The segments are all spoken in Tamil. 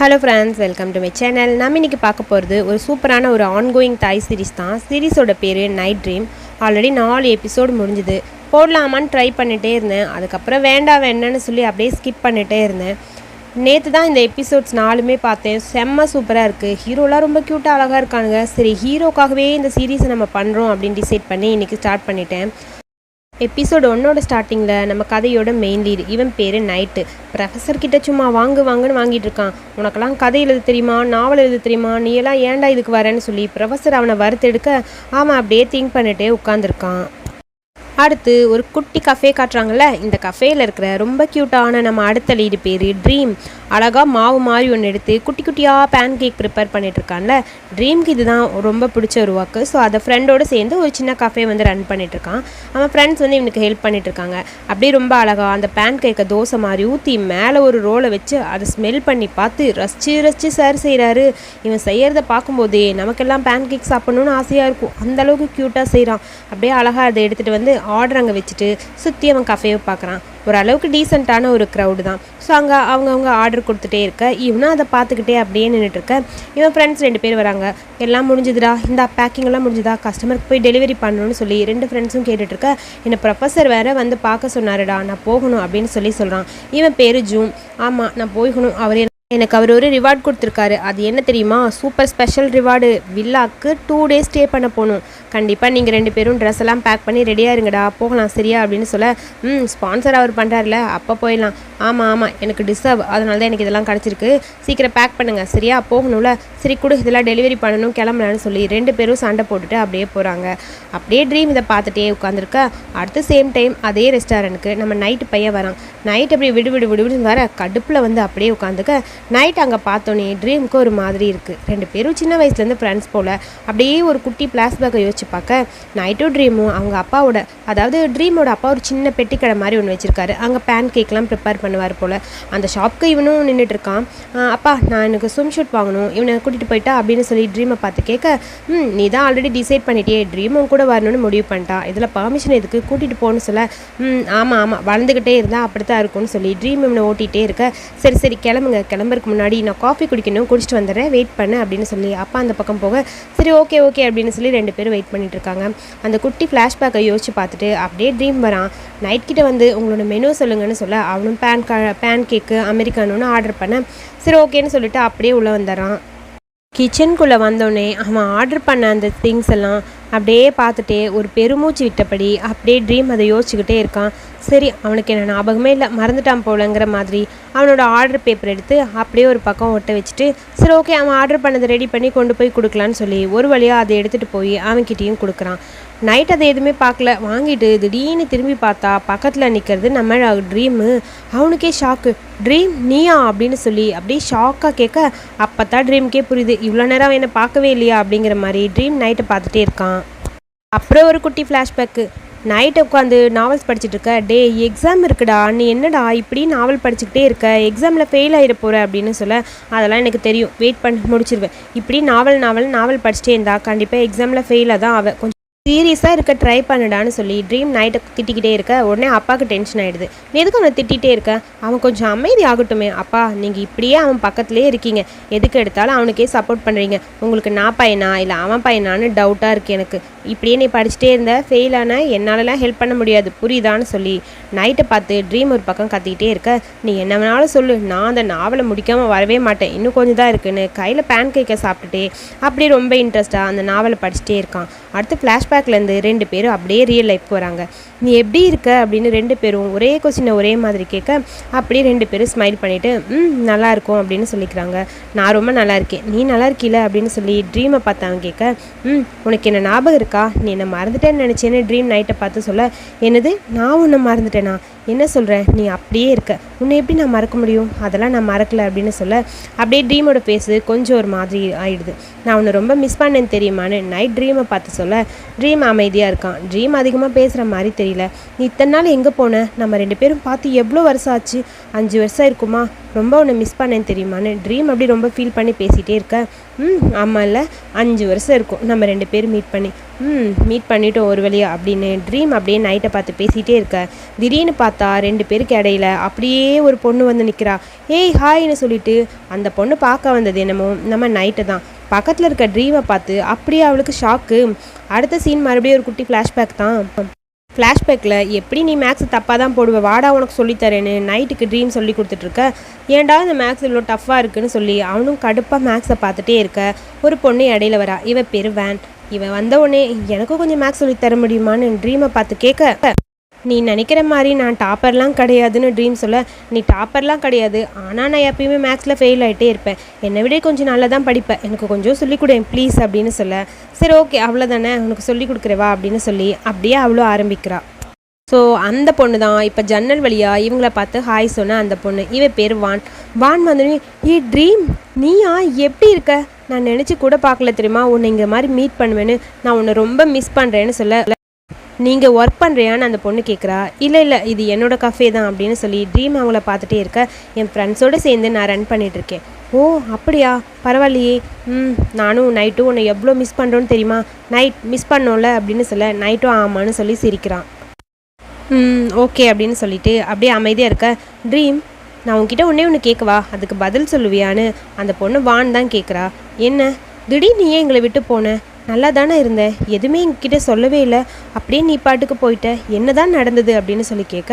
Hello friends welcome to my channel நம்ம இன்றைக்கி பார்க்க போகிறது ஒரு சூப்பரான ஒரு ஆன்கோயிங் தாய் சீரிஸ் தான். சீரிஸோட பேர் நைட் ட்ரீம் ஆல்ரெடி நாலு எபிசோடு முடிஞ்சுது. போடலாமான்னு ட்ரை பண்ணிகிட்டே இருந்தேன். அதுக்கப்புறம் வேண்டாம் வேண்டான்னு சொல்லி அப்படியே ஸ்கிப் பண்ணிகிட்டே இருந்தேன். நேற்று தான் இந்த எபிசோட்ஸ் நாலுமே பார்த்தேன். செம்ம சூப்பராக இருக்குது ஹீரோலாம் ரொம்ப க்யூட்டாக அழகாக இருக்கானுங்க. சரி ஹீரோக்காகவே இந்த சீரீஸை நம்ம பண்ணுறோம் அப்படின்னு டிசைட் பண்ணி இன்றைக்கி ஸ்டார்ட் பண்ணிட்டேன். எபிசோடு ஒன்னோட ஸ்டார்டிங்கில் நம்ம கதையோட மெயின் லீடு இவன் பேர் நைட்டு ப்ரொஃபஸர் கிட்ட சும்மா வாங்கு வாங்குன்னு வாங்கிட்டு இருக்கான். உனக்கெல்லாம் கதை எழுத தெரியுமா? நாவல் எழுத தெரியுமா? நீ எல்லாம் ஏன்டா இதுக்கு வரேன்னு சொல்லி ப்ரொஃபஸர் அவனை வறுத்தெடுக்க அவன் அப்படியே திங்க் பண்ணிட்டே உட்காந்துருக்கான் அடுத்து ஒரு குட்டி கஃபே காட்டுறாங்கல்ல இந்த கஃபேயில் இருக்கிற ரொம்ப க்யூட்டான நம்ம அடுத்த லீடு பேர் ட்ரீம் அழகாக மாவு மாதிரி ஒன்று எடுத்து குட்டி குட்டியாக பேன் கேக் ப்ரிப்பேர் பண்ணிகிட்ருக்கான்ல இருக்கான்ல ட்ரீம்க்கு இதுதான் ரொம்ப பிடிச்ச ஒரு ஒர்க்கு ஸோ அதை ஃப்ரெண்டோடு சேர்ந்து ஒரு சின்ன கஃபே வந்து ரன் பண்ணிகிட்ருக்கான் அவன் ஃப்ரெண்ட்ஸ் வந்து இவனுக்கு ஹெல்ப் பண்ணிகிட்ருக்காங்க அப்படியே ரொம்ப அழகாக அந்த பேன் கேக்கை தோசை மாதிரி ஊற்றி மேலே ஒரு ரோலை வச்சு அதை ஸ்மெல் பண்ணி பார்த்து ரசிச்சு ரசிச்சு சார் செய்கிறாரு இவன் செய்கிறத பார்க்கும்போதே நமக்கெல்லாம் பேன் கேக் சாப்பிட்ணுன்னு ஆசையாக இருக்கும் அந்தளவுக்கு க்யூட்டாக செய்கிறான் அப்படியே அழகாக அதை எடுத்துகிட்டு வந்து ஆர்டர் அங்கே வச்சுட்டு சுற்றி அவன் கஃபேவை பார்க்குறான் ஓரளவுக்கு டீசெண்டான ஒரு க்ரௌடு தான். ஸோ அங்கே அவங்கவுங்க ஆர்டர் கொடுத்துட்டே இருக்க. இவனும் அதை பார்த்துக்கிட்டே அப்படியே நின்றுட்டு இருக்க. இவன் ஃப்ரெண்ட்ஸ் ரெண்டு பேர் வராங்க. எல்லாம் முடிஞ்சுதுடா. இந்த பேக்கிங்லாம் முடிஞ்சுதா? கஸ்டமருக்கு போய் டெலிவரி பண்ணணும்னு சொல்லி ரெண்டு ஃப்ரெண்ட்ஸும் கேட்டுட்ருக்க என்னை ப்ரொஃபஸர் வேறு வந்து பார்க்க சொன்னாருடா. நான் போகணும் அப்படின்னு சொல்லி சொல்கிறான் இவன் பேர் ஜூம் ஆமாம் நான் போகணும் அவரே எனக்கு அவர் ஒரு ரிவார்ட் கொடுத்துருக்காரு. அது என்ன தெரியுமா? சூப்பர் ஸ்பெஷல் ரிவார்டு வில்லாக்கு டூ டேஸ் ஸ்டே பண்ண போகணும். கண்டிப்பாக நீங்கள் ரெண்டு பேரும் ட்ரெஸ் எல்லாம் பேக் பண்ணி ரெடியாக இருங்கடா. போகலாம் சரியா? அப்படின்னு சொல்ல ம் ஸ்பான்சர் அவர் பண்ணுறாருல அப்போ போயிடலாம். ஆமாம் ஆமாம் எனக்கு டிசர்வ் அதனால தான் எனக்கு இதெல்லாம் கிடச்சிருக்கு. சீக்கிரம் பேக் பண்ணுங்கள் சரியா? போகணும்ல. சரி கொடு. இதெல்லாம் டெலிவரி பண்ணணும் கிளம்பலான்னு சொல்லி ரெண்டு பேரும் சண்டை போட்டுட்டு அப்படியே போகிறாங்க அப்படியே ட்ரீம் இதை பார்த்துட்டே உட்காந்துருக்க அடுத்த சேம் டைம் அதே ரெஸ்டாரண்ட்டுக்கு நம்ம நைட்டு பையன் வரான். நைட் அப்படியே விடு விடு விடுவிடுன்னு வர கடுப்பில் வந்து அப்படியே உட்காந்துக்க நைட் அங்கே பார்த்தோன்னே ட்ரீமுக்கு ஒரு மாதிரி இருக்குது ரெண்டு பேரும் சின்ன வயசுலேருந்து ஃப்ரெண்ட்ஸ் போல் அப்படியே ஒரு குட்டி பிளாஸ்பேக்கை யோசிச்சு பார்க்க நைட்டும் ட்ரீமும் அவங்க அப்பாவோட அதாவது ட்ரீமோட அப்பா ஒரு சின்ன பெட்டிக்கடை மாதிரி ஒன்று வச்சுருக்காரு. அங்கே பேன் கேக்லாம் ப்ரிப்பேர் பண்ணுவார் போல். அந்த ஷாப்க்கு இவனும் நின்றுட்டு இருக்கான். அப்பா நான் எனக்கு ஸ்விம் ஷூட் வாங்கணும். இவனை கூட்டிகிட்டு போயிட்டா? அப்படின்னு சொல்லி ட்ரீமை பார்த்து கேட்க ம் நீ தான் ஆல்ரெடி டிசைட் பண்ணிட்டியே. ட்ரீமும் கூட வரணும்னு முடிவு பண்ணிட்டா. இதில் பர்மிஷன் எதுக்கு? கூட்டிகிட்டு போகணும்னு சொல்ல ம் ஆமாம் ஆமாம் வளர்ந்துக்கிட்டே இருந்தால் அப்படி தான் இருக்கும்னு சொல்லி ட்ரீம் இவனை ஓட்டிகிட்டே இருக்க. சரி சரி கிளம்புங்க கிளம்பு கிளம்புறதுக்கு முன்னாடி நான் காஃபி குடிக்கணும் குடிச்சிட்டு வந்துடுறேன் வெயிட் பண்ணு அப்படின்னு சொல்லி அப்பா அந்த பக்கம் போக சரி ஓகே ஓகே அப்படின்னு சொல்லி ரெண்டு பேரும் வெயிட் பண்ணிட்டு இருக்காங்க. அந்த குட்டி ஃப்ளாஷ்பேக்கை யோசிச்சு பார்த்துட்டு அப்படியே ட்ரீம் வரான். நைட் கிட்ட வந்து உங்களோட மெனு சொல்லுங்கன்னு சொல்ல அவனும் பேன் கா பேன் கேக்கு அமெரிக்கானு ஆர்டர் பண்ண சரி ஓகேன்னு சொல்லிட்டு அப்படியே உள்ளே வந்துடுறான். கிச்சனுக்குள்ளே வந்தோடனே அவன் ஆர்டர் பண்ண அந்த திங்ஸ் எல்லாம் அப்படியே பார்த்துட்டே ஒரு பெருமூச்சு விட்டபடி அப்படியே ட்ரீம் அதை யோசிச்சுக்கிட்டே இருக்கான். சரி அவனுக்கு என்ன ஞாபகமே இல்லை மறந்துட்டான் போலங்கிற மாதிரி அவனோட ஆர்டர் பேப்பர் எடுத்து அப்படியே ஒரு பக்கம் ஒட்ட வச்சுட்டு சரி ஓகே அவன் ஆர்டர் பண்ணதை ரெடி பண்ணி கொண்டு போய் கொடுக்கலான்னு சொல்லி ஒரு வழியாக அதை எடுத்துகிட்டு போய் அவன்கிட்டயும் கொடுக்குறான். நைட் அதை எதுவுமே பார்க்கல. வாங்கிட்டு திடீர்னு திரும்பி பார்த்தா பக்கத்தில் நிற்கிறது நம்ம ட்ரீமு அவனுக்கே ஷாக்கு ட்ரீம் நீயா? அப்படின்னு சொல்லி அப்படியே ஷாக்காக கேட்க அப்போ தான் ட்ரீம்க்கே புரியுது. இவ்வளோ நேரம் அவன் என்னை பார்க்கவே இல்லையா? அப்படிங்கிற மாதிரி ட்ரீம் நைட்டை பார்த்துட்டே இருக்கான். அப்புறம் ஒரு குட்டி ஃப்ளாஷ்பேக்கு நைட்டை உட்காந்து நாவல்ஸ் படிச்சுட்டு இருக்க டே எக்ஸாம் இருக்குடா. நீ என்னடா இப்படி நாவல் படிச்சுக்கிட்டே இருக்க? எக்ஸாமில் ஃபெயில் ஆகிட போகிற அப்படின்னு சொல்ல அதெல்லாம் எனக்கு தெரியும். வெயிட் பண்ணி முடிச்சிருவேன். இப்படி நாவல் நாவல் நாவல் படிச்சுட்டே இருந்தா கண்டிப்பாக எக்ஸாமில் ஃபெயிலாக தான் அவள் கொஞ்சம் சீரியஸாக இருக்க ட்ரை பண்ணுடான்னு சொல்லி ட்ரீம் நைட்டை திட்டிக்கிட்டே இருக்க. உடனே அப்பாவுக்கு டென்ஷன் ஆகிடுது நீ எதுக்கு அவனை திட்டிகிட்டே இருக்க? அவன் கொஞ்சம் அமைதி ஆகட்டுமே. அப்பா நீங்கள் இப்படியே அவன் பக்கத்துலேயே இருக்கீங்க. எதுக்கு எடுத்தாலும் அவனுக்கே சப்போர்ட் பண்ணுறீங்க உங்களுக்கு நான் பையனா? இல்லை அவன் பையனான்னு டவுட்டாக இருக்குது எனக்கு. இப்படியே நீ படிச்சுட்டே இருந்த ஃபெயில் ஆனால் என்னாலலாம் ஹெல்ப் பண்ண முடியாது. புரியுதான்னு சொல்லி நைட்டை பார்த்து ட்ரீம் ஒரு பக்கம் கத்திக்கிட்டே இருக்க. நீ என்ன வேணாலும் சொல்லு. நான் அந்த நாவலை முடிக்காமல் வரவே மாட்டேன். இன்னும் கொஞ்சம் தான் இருக்குன்னு கையில் பேன் கேக்கை சாப்பிட்டுட்டே அப்படியே ரொம்ப இன்ட்ரெஸ்ட்டாக அந்த நாவலை படிச்சுட்டே இருக்கான். அடுத்து ஃப்ளாஷ்பேக்லேருந்து ரெண்டு பேரும் அப்படியே ரியல் லைஃப்க்கு வராங்க. நீ எப்படி இருக்க? அப்படின்னு ரெண்டு பேரும் ஒரே கொஸ்டினை ஒரே மாதிரி கேட்க அப்படியே ரெண்டு பேரும் ஸ்மைல் பண்ணிவிட்டு ம் நல்லா இருக்கும் அப்படின்னு சொல்லிக்கிறாங்க. நான் ரொம்ப நல்லா இருக்கேன். நீ நல்லா இருக்கீல? அப்படின்னு சொல்லி ட்ரீமை பார்த்து அவன் கேட்க ம் உனக்கு என்ன ஞாபகம் இருக்கா? நீ என்னை மறந்துட்டேன்னு நினச்சேன்னு ட்ரீம் நைட்டை பார்த்து சொல்ல என்னது? நான் உன்னை மறந்துட்டேனா? என்ன சொல்கிற நீ அப்படியே இருக்க. உன்னை எப்படி நான் மறக்க முடியும்? அதெல்லாம் நான் மறக்கல அப்படின்னு சொல்ல அப்படியே ட்ரீமோட பேசு. கொஞ்சம் ஒரு மாதிரி ஆயிடுது. நான் உன்னை ரொம்ப மிஸ் பண்ணேன்னு தெரியுமான்னு நைட் ட்ரீமை பார்த்து சொல்ல ட்ரீம் அமைதியாக இருக்கான். ட்ரீம் அதிகமாக பேசுகிற மாதிரி தெரியல. நீ இத்தனை நாள் எங்கே போன? நம்ம ரெண்டு பேரும் பார்த்து எவ்வளோ வருஷம் ஆச்சு? அஞ்சு வருஷம் இருக்குமா? ரொம்ப உன்னை மிஸ் பண்ணேன்னு தெரியுமான்னு ட்ரீம் அப்படி ரொம்ப ஃபீல் பண்ணி பேசிகிட்டே இருக்க. ம் ஆமாம் இல்லை அஞ்சு வருஷம் இருக்கும். நம்ம ரெண்டு பேரும் மீட் பண்ணி. ம் மீட் பண்ணிட்டோம் ஒரு வழியாக அப்படின்னு ட்ரீம் அப்படியே நைட்டை பார்த்து பேசிகிட்டே இருக்க. திடீர்னு பார்த்தா ரெண்டு பேருக்கு இடையில அப்படியே ஒரு பொண்ணு வந்து நிற்கிறா ஏய் ஹாய்னு சொல்லிட்டு அந்த பொண்ணு பார்க்க வந்தது என்னமோ நம்ம நைட்டு தான். பக்கத்தில் இருக்க ட்ரீமை பார்த்து அப்படியே அவளுக்கு ஷாக்கு அடுத்த சீன் மறுபடியும் ஒரு குட்டி ஃப்ளாஷ்பேக் தான். ஃப்ளாஷ்பேக்கில் எப்படி நீ மேக்ஸ் தப்பாக தான் போடுவ? வாடா உனக்கு சொல்லித்தரேன்னு நைட்டுக்கு ட்ரீம் சொல்லி கொடுத்துட்ருக்க ஏன்டா இந்த மேக்ஸ் இவ்வளோ டஃப்பாக இருக்குன்னு சொல்லி அவனும் கடுப்பாக மேக்ஸை பார்த்துட்டே இருக்க. ஒரு பொண்ணு இடையில வரா. இவ பேர் வேன் இவன் வந்த உடனே எனக்கும் கொஞ்சம் மேக்ஸ் சொல்லி தர முடியுமான்னு ட்ரீமை பார்த்து கேட்க. நீ நினைக்கிற மாதிரி நான் டாப்பர்லாம் கிடையாதுன்னு ட்ரீம் சொல்ல. நீ டாப்பர்லாம் கிடையாது. ஆனால் நான் எப்பயுமே மேக்ஸில் ஃபெயில் ஆகிட்டே இருப்பேன். என்னை விட கொஞ்சம் நல்லா தான் படிப்பேன் எனக்கு கொஞ்சம் சொல்லிக் கொடு ப்ளீஸ் அப்படின்னு சொல்ல. சரி ஓகே அவ்வளோதானே உனக்கு சொல்லிக் கொடுக்குறவா அப்படின்னு சொல்லி அப்படியே அவ்வளோ ஆரம்பிக்கிறா. ஸோ அந்த பொண்ணு தான் இப்போ ஜன்னல் வழியா இவங்கள பார்த்து ஹாய் சொன்ன அந்த பொண்ணு. இவ பேர் வான். வான் வந்து ஏ ட்ரீம் நீயா? எப்படி இருக்க? நான் நினச்சி கூட பார்க்கல தெரியுமா? உன்னை இங்கே மாதிரி மீட் பண்ணுவேன்னு. நான் உன்னை ரொம்ப மிஸ் பண்ணுறேன்னு சொல்ல நீங்கள் ஒர்க் பண்ணுறியான்னு அந்த பொண்ணு கேட்குறா இல்லை இல்லை இது என்னோடய கஃபே தான் அப்படின்னு சொல்லி ட்ரீம் அவங்கள பார்த்துட்டே இருக்க. என் ஃப்ரெண்ட்ஸோடு சேர்ந்து நான் ரன் பண்ணிகிட்ருக்கேன் ஓ அப்படியா? பரவாயில்லையே. ம் நானும் நைட்டும் உன்னை எவ்வளோ மிஸ் பண்ணுறோன்னு தெரியுமா? நைட் மிஸ் பண்ணோம்ல அப்படின்னு சொல்ல நைட்டும் ஆமான்னு சொல்லி சிரிக்கிறான். ம் ஓகே அப்படின்னு சொல்லிட்டு அப்படியே அமைதியாக இருக்க. ட்ரீம் நான் உன்கிட்ட ஒன்றே ஒன்று கேட்கவா அதுக்கு பதில் சொல்லுவியான்னு அந்த பொண்ணு வான் தான் கேட்குறா. என்ன? திடீர்னு ஏன் எங்களை விட்டு போனேன் நல்லா தானே இருந்தேன் எதுவுமே எங்ககிட்ட சொல்லவே இல்லை. அப்படியே நீ பாட்டுக்கு போயிட்ட. என்ன தான் நடந்தது அப்படின்னு சொல்லி கேட்க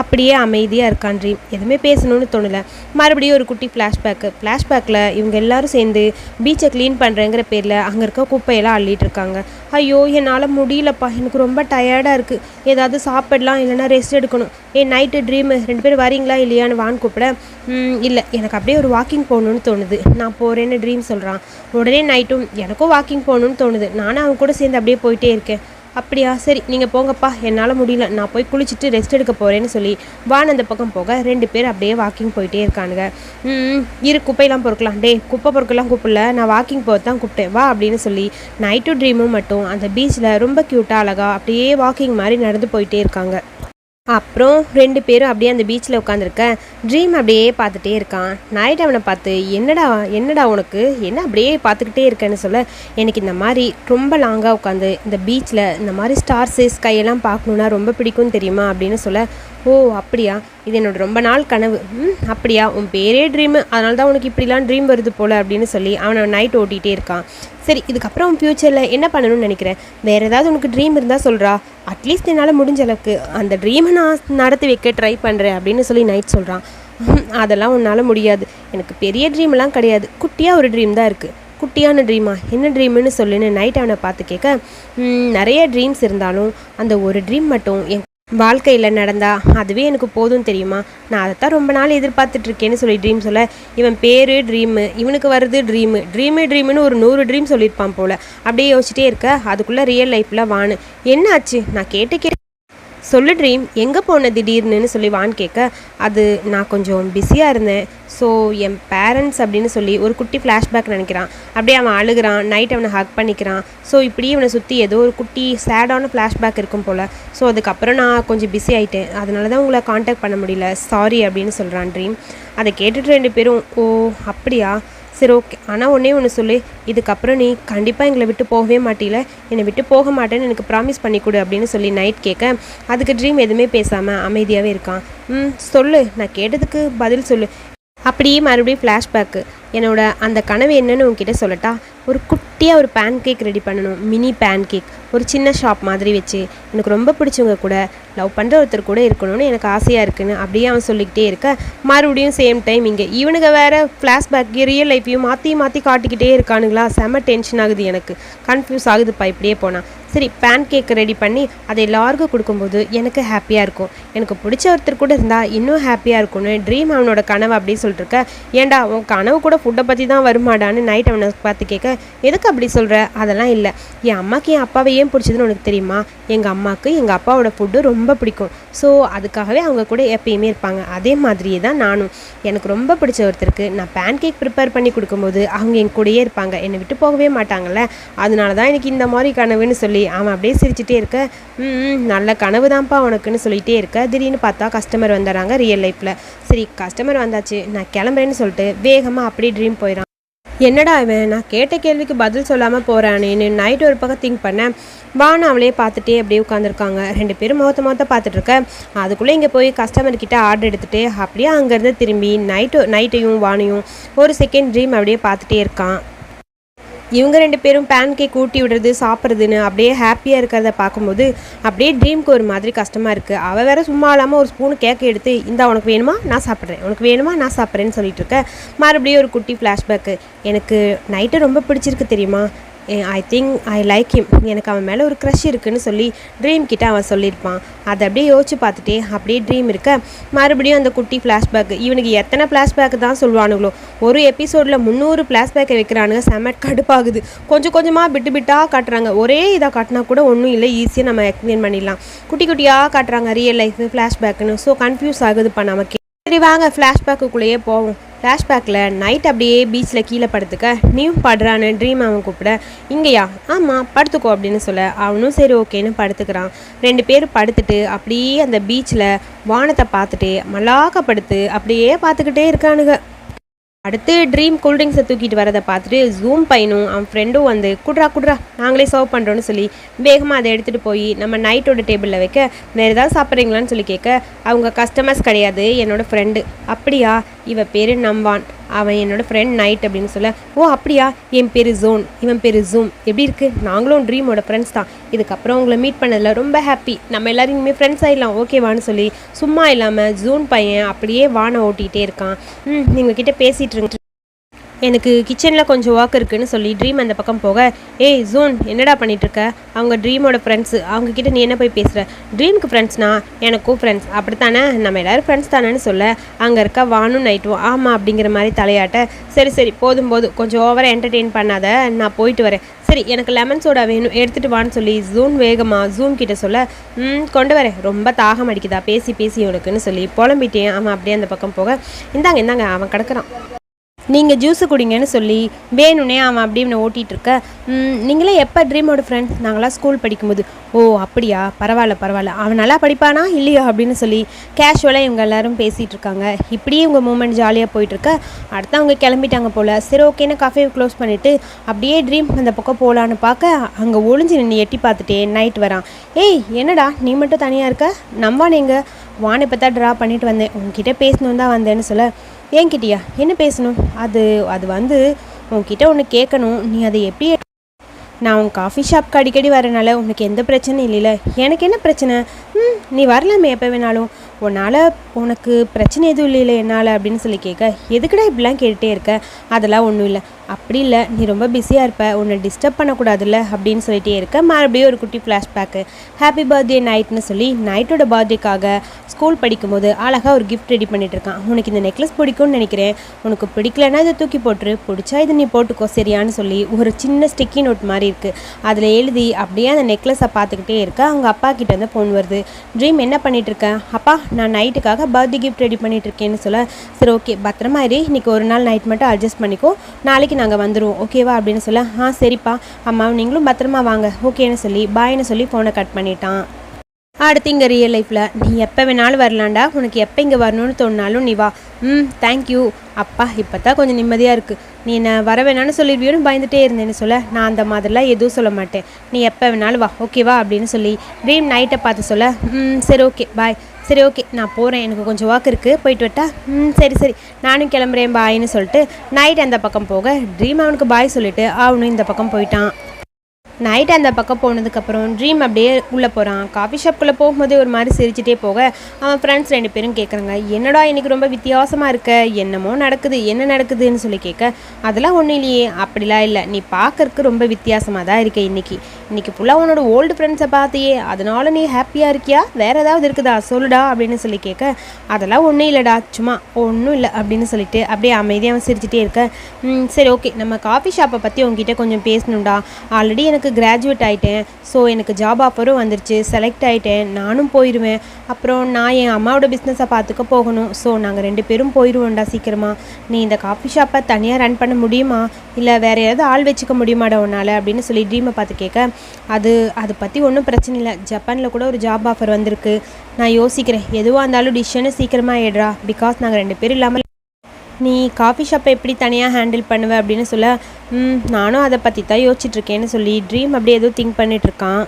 அப்படியே அமைதியாக இருக்கான் ட்ரீம் எதுவுமே பேசணும்னு தோணலை. மறுபடியும் ஒரு குட்டி ஃப்ளாஷ்பேக்கு ஃப்ளாஷ்பேக்கில் இவங்க எல்லாரும் சேர்ந்து பீச்சை க்ளீன் பண்ணுறேங்கிற பேரில் அங்கே இருக்க குப்பையெல்லாம் அள்ளிட்டு இருக்காங்க. ஐயோ என்னால் முடியலப்பா. எனக்கு ரொம்ப டயர்டாக இருக்குது ஏதாவது சாப்பிடலாம் இல்லைன்னா ரெஸ்ட் எடுக்கணும். ஏ நைட்டு ட்ரீமு ரெண்டு பேரும் வரீங்களா இல்லையான்னு வான் கூப்பிட இல்லை. எனக்கு அப்படியே ஒரு வாக்கிங் போகணுன்னு தோணுது. நான் போகிறேன்னு ட்ரீம் சொல்கிறான் உடனே நைட்டும் எனக்கும் வாக்கிங் போகணுன்னு தோணுது. நானும் அவன் கூட சேர்ந்து அப்படியே போயிட்டே இருக்கேன். அப்படியா? சரி நீங்கள் போங்கப்பா. என்னால் முடியல. நான் போய் குளிச்சுட்டு ரெஸ்ட் எடுக்க போகிறேன்னு சொல்லி வான் அந்த பக்கம் போக ரெண்டு பேர் அப்படியே வாக்கிங் போயிட்டே இருக்கானுங்க. இரு குப்பையெல்லாம் பொறுக்கலாம். டே குப்பை பொறுக்கலாம் கூப்பிடல. நான் வாக்கிங் போக தான் கூப்பிட்டேன். வா அப்படின்னு சொல்லி நைட்டு ட்ரீமும் மட்டும் அந்த பீச்சில் ரொம்ப க்யூட்டாக அழகாக அப்படியே வாக்கிங் மாதிரி நடந்து போயிட்டே இருக்காங்க. அப்புறம் ரெண்டு பேரும் அப்படியே அந்த பீச்சில் உட்காந்துருக்க ட்ரீம் அப்படியே பார்த்துட்டே இருக்கான். நைட் அவனை பார்த்து என்னடா என்னடா உனக்கு? என்ன அப்படியே பார்த்துக்கிட்டே இருக்கேன்னு சொல்ல? எனக்கு இந்த மாதிரி ரொம்ப லாங்காக உட்காந்து இந்த பீச்சில் இந்த மாதிரி ஸ்டார்ஸு ஸ்கையெல்லாம் பார்க்கணுன்னா ரொம்ப பிடிக்கும் தெரியுமா அப்படின்னு சொல்ல ஓ அப்படியா? இது என்னோட ரொம்ப நாள் கனவு. ம் அப்படியா? உன் பேரே ட்ரீமு அதனால தான் உனக்கு இப்படிலாம் ட்ரீம் வருது போல் அப்படின்னு சொல்லி அவனை நைட் ஓட்டிகிட்டே இருக்கான். சரி இதுக்கப்புறம் உன் ஃப்யூச்சரில் என்ன பண்ணணும்னு நினைக்கிறேன்? வேறு ஏதாவது உனக்கு ட்ரீம் இருந்தால் சொல்கிறா அட்லீஸ்ட் என்னால் முடிஞ்ச அளவுக்கு அந்த ட்ரீமை நான் நடத்தி வைக்க ட்ரை பண்ணுறேன் அப்படின்னு சொல்லி நைட் சொல்கிறான் அதெல்லாம் உன்னால் முடியாது. எனக்கு பெரிய ட்ரீம்லாம் கிடையாது. குட்டியாக ஒரு ட்ரீம் தான் இருக்குது குட்டியான ட்ரீமா என்ன ட்ரீம்னு சொல்லுன்னு நைட் அவனை பார்த்து கேட்க நிறைய ட்ரீம்ஸ் இருந்தாலும் அந்த ஒரு ட்ரீம் மட்டும் என் வாழ்க்கையில் நடந்தா அதுவே எனக்கு போதும் தெரியுமா? நான் அதைத்தான் ரொம்ப நாள் எதிர்பார்த்துட்ருக்கேன்னு சொல்லி ட்ரீம் சொல்ல இவன் பேரு ட்ரீமு இவனுக்கு வருது ட்ரீமு ட்ரீமு ட்ரீமுன்னு ஒரு நூறு ட்ரீம் சொல்லியிருப்பான் போல். அப்படியே யோசிச்சிட்டே இருக்க அதுக்குள்ளே ரியல் லைஃப்பில் வானு என்ன ஆச்சு? நான் கேட்டு கேட்டு சொல்லு ட்ரீம் எங்கே போன திடீர்னு சொல்லி வான் கேட்க அது நான் கொஞ்சம் பிஸியாக இருந்தேன். ஸோ என் பேரண்ட்ஸ் அப்படின்னு சொல்லி ஒரு குட்டி ஃப்ளாஷ்பேக் நினைக்கிறான். அப்படியே அவன் அழுகிறான். நைட் அவனை ஹக் பண்ணிக்கிறான். ஸோ இப்படியே இவனை சுற்றி ஏதோ ஒரு குட்டி சேடான ஃப்ளாஷ்பேக் இருக்கும் போல். ஸோ அதுக்கப்புறம் நான் கொஞ்சம் பிஸி ஆகிட்டேன் அதனால தான் உங்களை காண்டாக்ட் பண்ண முடியல. சாரி அப்படின்னு சொல்கிறான் ட்ரீம் அதை கேட்டுட்டு ரெண்டு பேரும் ஓ அப்படியா? சரி ஓகே. ஆனால் ஒன்றே ஒன்று சொல்லு. இதுக்கப்புறம் நீ கண்டிப்பாக எங்களை விட்டு போகவே மாட்டில. என்னை விட்டு போக மாட்டேன்னு எனக்கு ப்ராமிஸ் பண்ணி கொடு அப்படின்னு சொல்லி நைட் கேட்க அதுக்கு ட்ரீம் எதுவுமே பேசாமல் அமைதியாகவே இருக்கான். ம் சொல்லு. நான் கேட்டதுக்கு பதில் சொல்லு. அப்படியே மறுபடியும் ஃப்ளாஷ்பேக்கு என்னோட அந்த கனவு என்னன்னு உங்ககிட்ட சொல்லட்டா? ஒரு குட்டியாக ஒரு பேன் கேக் ரெடி பண்ணணும். மினி பேன் கேக் ஒரு சின்ன ஷாப் மாதிரி வச்சு. எனக்கு ரொம்ப பிடிச்சவங்க கூட லவ் பண்ணுற ஒருத்தர் கூட இருக்கணும்னு எனக்கு ஆசையாக இருக்குன்னு அப்படியே அவன் சொல்லிக்கிட்டே இருக்க. மறுபடியும் சேம் டைம் இங்கே. இவனுங்க வேறு ஃப்ளாஷ்பேக் ரியல் லைஃப்பையும் மாற்றி மாற்றி காட்டிக்கிட்டே இருக்கானுங்களா? செம டென்ஷன் ஆகுது எனக்கு. கன்ஃபியூஸ் ஆகுதுப்பா இப்படியே போனால் சரி பேன் கேக் ரெடி பண்ணி அதை எல்லாருக்கும் கொடுக்கும்போது எனக்கு ஹாப்பியாக இருக்கும். எனக்கு பிடிச்ச ஒருத்தர் கூட இருந்தால் இன்னும் ஹாப்பியாக இருக்கும்னு ட்ரீம் அவனோட கனவு அப்படின்னு சொல்லிட்டுருக்க ஏண்டா ஏன்டா உன் கனவு கூட ஃபுட்டை பற்றி தான் வருமாடான்னு நைட் அவனை பார்த்து கேட்க எதுக்கு அப்படி சொல்கிற அதெல்லாம் இல்லை. என் அம்மாவுக்கு என் அப்பாவை ஏன் பிடிச்சதுன்னு உனக்கு தெரியுமா? எங்கள் அம்மாவுக்கு எங்கள் அப்பாவோட ஃபுட்டு ரொம்ப பிடிக்கும். ஸோ அதுக்காகவே அவங்க கூட எப்பயுமே இருப்பாங்க. அதே மாதிரியே தான் நானும். எனக்கு ரொம்ப பிடிச்ச ஒருத்தருக்கு நான் பேன் கேக் ப்ரிப்பேர் பண்ணி கொடுக்கும்போது அவங்க என் கூடயே இருப்பாங்க. என்னை விட்டு போகவே மாட்டாங்கல்ல. அதனால தான் எனக்கு இந்த மாதிரி கனவுன்னு சொல்லி அவன் அப்படியே சிரிச்சிட்டே இருக்க "ம், நல்ல கனவு தான்ப்பா உனக்குன்னு சொல்லிகிட்டே இருக்க. திடீர்னு பார்த்தா கஸ்டமர் வந்துடுறாங்க ரியல் லைஃப்பில் சரி கஸ்டமர் வந்தாச்சு. நான் கிளம்புறேன்னு சொல்லிட்டு வேகமாக அப்படியே ட்ரீம் போயிடறான் என்னடா இவன்? நான் கேட்ட கேள்விக்கு பதில் சொல்லாமல் போகிறானேன்னு நைட் ஒரு பக்கம் திங்க் பண்ணேன் வான அவளே பார்த்துட்டே அப்படியே உட்காந்துருக்காங்க ரெண்டு பேரும் முகத்த முகத்த பார்த்துட்டு இருக்க அதுக்குள்ளே இங்கே போய் கஸ்டமர் கிட்டே ஆர்டர் எடுத்துகிட்டு அப்படியே அங்கேருந்து திரும்பி நைட்டு நைட்டையும் வானையும் ஒரு செகண்ட் ட்ரீம் அப்படியே பார்த்துட்டே இருக்கான். இவங்க ரெண்டு பேரும் பேன் கேக் ஊட்டி விடுறது சாப்பிட்றதுன்னு அப்படியே ஹாப்பியாக இருக்கிறத பார்க்கும்போது அப்படியே ட்ரீம்க்கு ஒரு மாதிரி கஷ்டமாக இருக்குது அவள் வேற சும்மா இல்லாமல் ஒரு ஸ்பூன் கேக் எடுத்து இந்த உனக்கு வேணுமா? நான் சாப்பிட்றேன். உனக்கு வேணுமா? நான் சாப்பிட்றேன்னு சொல்லிட்டு இருக்க. மறுபடியும் ஒரு குட்டி ஃப்ளாஷ்பேக்கு எனக்கு நைட்டு ரொம்ப பிடிச்சிருக்கு தெரியுமா? I think I like him எனக்கு அவன் மேலே ஒரு க்ரஷ் இருக்குன்னு சொல்லி ட்ரீம் கிட்ட அவன் சொல்லியிருப்பான். அதை அப்படியே யோசிச்சு பார்த்துட்டே அப்படியே ட்ரீம் இருக்க மறுபடியும் அந்த குட்டி ஃப்ளாஷ்பேக் இவனுக்கு எத்தனை ஃப்ளாஷ்பேக் தான் சொல்லுவானுங்களோ. ஒரு எபிசோடில் முந்நூறு ஃப்ளாஷ்பேக்கை வைக்கிறானுங்க செம கடுப்பாகுது. கொஞ்சம் கொஞ்சமாக பிட்டு பிட்டாக காட்டுறாங்க. ஒரே இதாக காட்டினா கூட ஒன்றும் இல்லை ஈஸியாக நம்ம எக்ஸ்பிளைன் பண்ணிடலாம். குட்டி குட்டியாக காட்டுறாங்க ரியல் லைஃப் ஃப்ளாஷ்பேக்குன்னு ஸோ கன்ஃபியூஸ் ஆகுதுப்பா நமக்கு. சரி வாங்க ஃப்ளாஷ்பேக்குள்ளேயே போவோம். ஃப்ளாஷ்பேக்கில் நைட் அப்படியே பீச்சில் கீழே படுத்துக்க. நீயும் படுறான்னு ட்ரீம் அவன் கூப்பிட. இங்கேயா? ஆமாம் படுத்துக்கோ அப்படின்னு சொல்ல. அவனும் சரி ஓகேன்னு படுத்துக்கிறான். ரெண்டு பேரும் படுத்துட்டு அப்படியே அந்த பீச்சில் வானத்தை பார்த்துட்டு மலாக்கப்படுத்து அப்படியே பார்த்துக்கிட்டே இருக்கானுங்க. அடுத்து ட்ரீம் கூல்ட்ரிங்க்ஸை தூக்கிட்டு வரதை பார்த்துட்டு ஜூம் பையனும் அவன் ஃப்ரெண்டும் வந்து குட்ரா குட்ரா நாங்களே சர்வ் பண்ணுறோன்னு சொல்லி வேகமாக அதை எடுத்துகிட்டு போய் நம்ம நைட்டோட டேபிளில் வைக்க வேறு ஏதாவது சாப்பிட்றீங்களான்னு சொல்லி கேட்க அவங்க கஸ்டமர்ஸ் கிடையாது என்னோட ஃப்ரெண்டு அப்படியா? இவ பேர் நம்பான். அவன் என்னோட ஃப்ரெண்ட் நைட் அப்படின்னு சொல்ல ஓ அப்படியா? என் பேர் ஜோன் இவன் பேர் ஜூம் எப்படி இருக்குது நாங்களும் ட்ரீமோட ஃப்ரெண்ட்ஸ் தான். இதுக்கப்புறம் உங்களை மீட் பண்ணதில் ரொம்ப ஹாப்பி நம்ம எல்லாரும் இனிமேல் ஃப்ரெண்ட்ஸ் ஆகிடலாம் ஓகேவான்னு சொல்லி சும்மா இல்லாமல் ஜூன் பையன் அப்படியே வானை ஓட்டிகிட்டே இருக்கான். ம் நீங்கள் கிட்டே பேசிகிட்டு எனக்கு கிச்சனில் கொஞ்சம் ஒர்க் இருக்குன்னு சொல்லி ட்ரீம் அந்த பக்கம் போக ஏய் ஜூன் என்னடா பண்ணிகிட்ருக்க இருக்க அவங்க ட்ரீமோட ஃப்ரெண்ட்ஸு அவங்க கிட்ட நீ என்ன போய் பேசுகிற ட்ரீமுக்கு ஃப்ரெண்ட்ஸ்னா எனக்கும் ஃப்ரெண்ட்ஸ் அப்படித்தானே? நம்ம எல்லாரும் ஃப்ரெண்ட்ஸ் தானேன்னு சொல்ல அங்கே இருக்க வானும் நைட்டும் ஆமாம் அப்படிங்கிற மாதிரி தலையாட்ட சரி சரி போதும் போதும். கொஞ்சம் ஓவராக என்டர்டெயின் பண்ணாத. நான் போயிட்டு வரேன். சரி எனக்கு லெமன் சோடா வேணும். எடுத்துகிட்டு வான்னு சொல்லி ஜூன் வேகமாக ஜூம் கிட்ட சொல்ல ம் கொண்டு வரேன். ரொம்ப தாகம் அடிக்குதா? பேசி பேசி உனக்குன்னு சொல்லி புலம்பிட்டேன். அவன் அப்படியே அந்த பக்கம் போக இந்தாங்க இந்தாங்க. அவன் கிடக்குறான். நீங்கள் ஜூஸு குடிங்கன்னு சொல்லி வேணும்னே அவன் அப்படியே இவனை ஓட்டிகிட்ருக்க நீங்களே எப்போ ட்ரீமோட ஃப்ரெண்ட்ஸ் நாங்களாம் ஸ்கூல் படிக்கும்போது ஓ அப்படியா? பரவாயில்ல பரவாயில்ல. அவன் நல்லா படிப்பானா? இல்லையோ? அப்படின்னு சொல்லி கேஷுவலாக இவங்க எல்லோரும் பேசிகிட்டு இருக்காங்க. இப்படியே இவங்க மூமெண்ட் ஜாலியாக போயிட்டுருக்க அடுத்து அவங்க கிளம்பிட்டாங்க போல் சரி ஓகேன்னு கஃபேவை க்ளோஸ் பண்ணிவிட்டு அப்படியே ட்ரீம் அந்த பக்கம் போகலான்னு பார்க்க அங்கே ஒளிஞ்சு நின்று எட்டி பார்த்துட்டே நைட் வரான். ஏய் என்னடா? நீ மட்டும் தனியாக இருக்க? நம்ம நீங்கள் வானை இப்போ தான் ட்ரா பண்ணிட்டு வந்தேன். உங்ககிட்ட பேசணும் தான் வந்தேன்னு சொல்ல. ஏன்கிட்டயா என்ன பேசணும்? அது அது வந்து உன்கிட்ட ஒன்று கேட்கணும் நீ அதை எப்படி நான் உன் காஃபி ஷாப்க்கு அடிக்கடி வரனால உனக்கு எந்த பிரச்சனையும் இல்லைல்ல. எனக்கு என்ன பிரச்சனை? ம் நீ வரலாமே எப்போ வேணாலும். உன்னால் உனக்கு பிரச்சனை எதுவும் இல்லை என்னால் அப்படின்னு சொல்லி கேட்க எதுக்குடா இப்படிலாம் கேட்டுகிட்டே இருக்க? அதெல்லாம் ஒன்றும் இல்லை. அப்படி இல்லை. நீ ரொம்ப பிஸியாக இருப்ப. உன்னை டிஸ்டர்ப் பண்ணக்கூடாதுல்ல அப்படின்னு சொல்லிட்டே இருக்க. மறுபடியும் ஒரு குட்டி ஃப்ளாஷ்பேக்கு ஹாப்பி பர்த்டே நைட்னு சொல்லி நைட்டோட பர்த்டேக்காக ஸ்கூல் படிக்கும்போது அழகாக ஒரு கிஃப்ட் ரெடி பண்ணிட்டு இருக்கான். உனக்கு இந்த நெக்லஸ் பிடிக்கும்னு நினைக்கிறேன். உனக்கு பிடிக்கலன்னா இதை தூக்கி போட்டுரு. பிடிச்சா இதை நீ போட்டுக்கோ சரியான்னு சொல்லி ஒரு சின்ன ஸ்டிக்கி நோட் மாதிரி இருக்குது அதில் எழுதி அப்படியே அந்த நெக்லஸை பார்த்துக்கிட்டே இருக்க. அவங்க அப்பா கிட்ட இருந்து ஃபோன் வருது. ட்ரீம் என்ன பண்ணிகிட்டு இருக்கேன் அப்பா நான் நைட்டுக்காக பர்த்டே கிஃப்ட் ரெடி பண்ணிகிட்ருக்கேன்னு சொல்ல சரி ஓகே பத்திரமா இரு. இன்னைக்கு ஒரு நாள் நைட் மட்டும் அட்ஜஸ்ட் பண்ணிக்கோ. நாளைக்கு நாங்கள் வந்துடுவோம் ஓகேவா அப்படின்னு சொல்ல ஆ சரிப்பா. அம்மா நீங்களும் பத்திரமா வாங்க. ஓகேன்னு சொல்லி பாய்னு சொல்லி ஃபோனை கட் பண்ணிட்டான். அடுத்து இங்கே ரியல் லைஃப்பில் நீ எப்போ வேணாலும் வரலாம்டா. உனக்கு எப்போ இங்கே வரணும்னு தோணினாலும் நீ வா. ம் தேங்க்யூ அப்பா இப்போ தான் கொஞ்சம் நிம்மதியாக இருக்குது நீ என்ன வர வேணாம்னு சொல்லிடுவியோன்னு பயந்துட்டே இருந்தேன்னு சொல்ல நான் அந்த மாதிரிலாம் எதுவும் சொல்ல மாட்டேன். நீ எப்போ வேணாலும் வா ஓகேவா அப்படின்னு சொல்லி ட்ரீம் நைட்டை பார்த்து சொல்ல ம் சரி ஓகே பாய் சரி ஓகே நான் போகிறேன் எனக்கு கொஞ்சம் ஒர்க் இருக்குது போயிட்டு வரட்டா ம் சரி சரி. நானும் கிளம்புறேன். பாய்னு சொல்லிட்டு நைட் அந்த பக்கம் போக ட்ரீம் அவனுக்கு பாய் சொல்லிவிட்டு அவனும் இந்த பக்கம் போயிட்டான். நைட் அந்த பக்கம் போனதுக்கப்புறம் ட்ரீம் அப்படியே உள்ளே போகிறான் காஃபி ஷாப்குள்ளே போகும்போது ஒரு மாதிரி சிரிச்சிட்டே போக அவன் ஃப்ரெண்ட்ஸ் ரெண்டு பேரும் கேட்குறாங்க என்னடா இன்னைக்கு ரொம்ப வித்தியாசமாக இருக்க? என்னமோ நடக்குது என்ன நடக்குதுன்னு சொல்லி கேட்க அதெல்லாம் ஒன்றும் இல்லையே அப்படிலாம் இல்லை. நீ பார்க்கறக்கு ரொம்ப வித்தியாசமாக தான் இருக்க இன்னைக்கு. இன்னைக்கு ஃபுல்லாக உன்னோட ஓல்டு ஃப்ரெண்ட்ஸை பார்த்தியே. அதனால நீ ஹாப்பியாக இருக்கியா? வேறு ஏதாவது இருக்குதா? சொல்லுடா அப்படின்னு சொல்லி கேட்க அதெல்லாம் ஒன்றும் இல்லைடா சும்மா ஒன்றும் இல்லை அப்படின்னு சொல்லிட்டு அப்படியே அமைதியாக சிரிச்சிட்டே இருக்க "ம், சரி ஓகே நம்ம காஃபி ஷாப்பை பற்றி உங்ககிட்ட கொஞ்சம் பேசணும்டா. ஆல்ரெடி எனக்கு கிராஜுவேட் ஆகிட்டேன் ஸோ எனக்கு ஜாப் ஆஃபரும் வந்துருச்சு. செலக்ட் ஆகிட்டேன் நானும் போயிடுவேன் அப்புறம் நான் என் அம்மாவோட பிஸ்னஸை பார்த்துக்க போகணும். ஸோ நாங்கள் ரெண்டு பேரும் போயிடுவோம்டா சீக்கிரமாக நீ இந்த காஃபி ஷாப்பை தனியாக ரன் பண்ண முடியுமா? இல்லை வேறு ஏதாவது ஆள் வச்சுக்க முடியுமாடா உன்னால்? அப்படின்னு சொல்லி ட்ரீமை பார்த்து கேட்க அது அதை பற்றி ஒன்றும் பிரச்சனை இல்லை. ஜப்பானில் கூட ஒரு ஜாப் ஆஃபர் வந்திருக்கு. நான் யோசிக்கிறேன். எதுவாக இருந்தாலும் டிசிஷனை சீக்கிரமாக ஏடுறா பிகாஸ் நாங்கள் ரெண்டு பேரும் இல்லாமல் நீ காஃபி ஷாப்பை எப்படி தனியாக ஹேண்டில் பண்ணுவ அப்படின்னு சொல்ல ம் நானும் அதை பற்றி தான் யோசிச்சுட்ருக்கேன்னு சொல்லி ட்ரீம் அப்படியே ஏதோ திங்க் பண்ணிகிட்ருக்கான்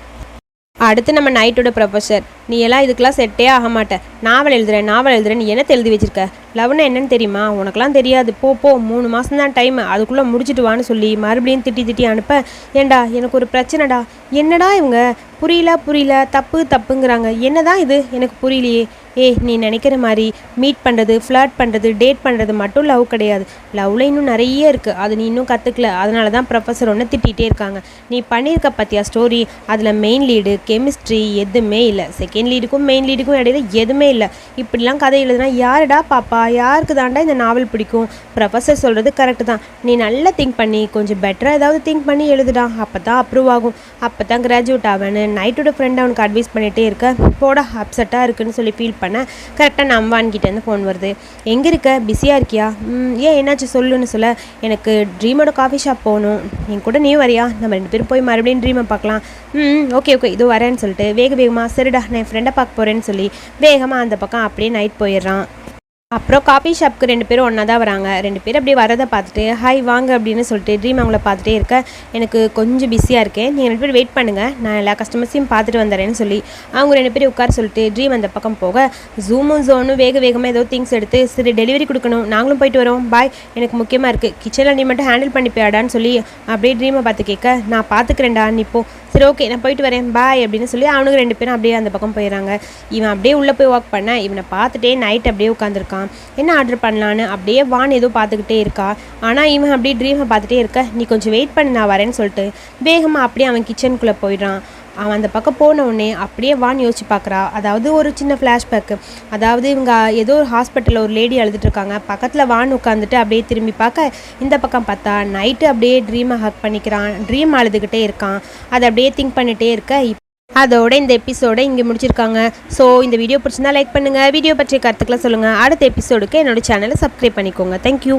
அடுத்து நம்ம நைட்டோட ப்ரொஃபஸர் நீ எல்லாம் இதுக்கெல்லாம் செட்டே ஆக மாட்ட. நாவல் எழுதுறேன் நாவல் எழுதுறேன். நீ என்ன எழுதி வச்சிருக்க? லவ்னா என்னன்னு தெரியுமா? உனக்கெல்லாம் தெரியாது. போ போ. மூணு மாதம் தான் டைம் அதுக்குள்ளே முடிச்சுட்டு வான்னு சொல்லி மறுபடியும் திட்டி திட்டி அனுப்ப ஏண்டா எனக்கு ஒரு பிரச்சனைடா. என்னடா இவங்க? புரியல புரியல. தப்பு தப்புங்கிறாங்க. என்னதான் இது? எனக்கு புரியலையே. ஏ நீ நினைக்கிற மாதிரி மீட் பண்ணுறது ஃப்ளர்ட் பண்ணுறது டேட் பண்ணுறது மட்டும் லவ் கிடையாது. லவ்வில் இன்னும் நிறைய இருக்குது அது நீ இன்னும் கற்றுக்கல அதனால தான் ப்ரொஃபஸர் ஒன்று திட்டிகிட்டே இருக்காங்க. நீ பண்ணியிருக்க பற்றியா ஸ்டோரி அதில் மெயின் லீடு கெமிஸ்ட்ரி எதுவுமே இல்லை. செகண்ட் லீடுக்கும் மெயின் லீடுக்கும் இடையில எதுவுமே இல்லை. இப்படிலாம் கதை எழுதுனா யாருடா பாப்பா? யாருக்கு தாண்டா இந்த நாவல் பிடிக்கும்? ப்ரொஃபஸர் சொல்கிறது கரெக்டு தான். நீ நல்லா திங்க் பண்ணி கொஞ்சம் பெட்டராக ஏதாவது திங்க் பண்ணி எழுதுடா. அப்போ தான் அப்ரூவ் ஆகும். அப்போ தான் கிராஜுவேட் ஆவேன்னு நைட்டோட ஃப்ரெண்ட் அவனுக்கு அட்வைஸ் பண்ணிகிட்டே இருக்க போடா அப்செட்டாக இருக்குன்னு சொல்லி ஃபீல் பண்ண. கரெக்டாக நம்பான்கிட்டேருந்து ஃபோன் வருது. எங்கே இருக்க? பிஸியாக இருக்கியா? ம் ஏன் என்னாச்சு சொல்லுன்னு சொல்ல. எனக்கு ட்ரீமோட காஃபி ஷாப் போகணும். என் கூட நீ வரியா? நம்ம ரெண்டு பேரும் போய் மறுபடியும் ட்ரீமை பார்க்கலாம். ம் ஓகே ஓகே இது வரேன்னு சொல்லிட்டு வேக வேகமாக சரிடா நான் என் ஃப்ரெண்டை பார்க்க போகிறேன்னு சொல்லி வேகமாக அந்த பக்கம் அப்படியே நைட் போயிடுறான். அப்புறம் காஃபி ஷாப்புக்கு ரெண்டு பேரும் ஒன்றா தான் வராங்க. ரெண்டு பேரும் அப்படியே வரதை பார்த்துட்டு ஹாய் வாங்க அப்படின்னு சொல்லிட்டு ட்ரீம் அவங்கள பார்த்துட்டே இருக்க. எனக்கு கொஞ்சம் பிஸியாக இருக்கேன். நீங்கள் ரெண்டு பேரும் வெயிட் பண்ணுங்கள் நான் எல்லா கஸ்டமர்ஸையும் பார்த்துட்டு வந்துடுறேன்னு சொல்லி அவங்க ரெண்டு பேரும் உட்கார சொல்லிட்டு ட்ரீம் அந்த பக்கம் போக ஜூமும் ஜோனும் வேக வேகமாக ஏதோ திங்ஸ் எடுத்து சரி டெலிவரி கொடுக்கணும். நாங்களும் போயிட்டு வரோம். பாய் எனக்கு முக்கியமாக இருக்குது கிச்சனில் நீ மட்டும் ஹேண்டில் பண்ணிப்பியாடான்னு சொல்லி அப்படியே ட்ரீமை பார்த்து கேட்க நான் பார்த்துக்கிறேன்டா. நீ போ. சரி ஓகே நான் போயிட்டு வரேன். பாய் அப்படின்னு சொல்லி அவனுக்கு ரெண்டு பேரும் அப்படியே அந்த பக்கம் போயிடறாங்க இவன் அப்படியே உள்ளே போய் ஒர்க் பண்ண இவனை பார்த்துட்டே நைட் அப்படியே உட்காந்துருக்கான் என்ன ஆர்டர் பண்ணலான்னு? அப்படியே வான் ஏதோ பார்த்துக்கிட்டே இருக்கா. ஆனால் இவன் அப்படியே ட்ரீமை பார்த்துட்டே இருக்க நீ கொஞ்சம் வெயிட் பண்ணி நான் வரேன்னு சொல்லிட்டு. வேகமாக அப்படியே அவன் கிச்சனுக்குள்ளே போயிடுறான். அவன் அந்த பக்கம் போன உடனே அப்படியே வான் யோசிச்சு பார்க்குறா அதாவது ஒரு சின்ன ஃப்ளாஷ்பேக்கு அதாவது இவங்க ஏதோ ஒரு ஹாஸ்பிட்டலில் ஒரு லேடி அழுதுட்டுருக்காங்க பக்கத்தில் வான் உட்காந்துட்டு அப்படியே திரும்பி பார்க்க இந்த பக்கம் பார்த்தா நைட்டு அப்படியே ட்ரீமை ஹக் பண்ணிக்கிறான். ட்ரீம் அழுதுகிட்டே இருக்கான். அதை அப்படியே திங்க் பண்ணிகிட்டே இருக்க. அதோட இந்த எபிசோடை இங்கே முடிச்சிருக்காங்க. ஸோ இந்த வீடியோ பிடிச்சிருந்தா லைக் பண்ணுங்கள் வீடியோ பற்றிய கருத்துக்களை சொல்லுங்கள் அடுத்த எபிசோடுக்கு என்னோட சேனலை சப்ஸ்கிரைப் பண்ணிக்கோங்க. தேங்க்யூ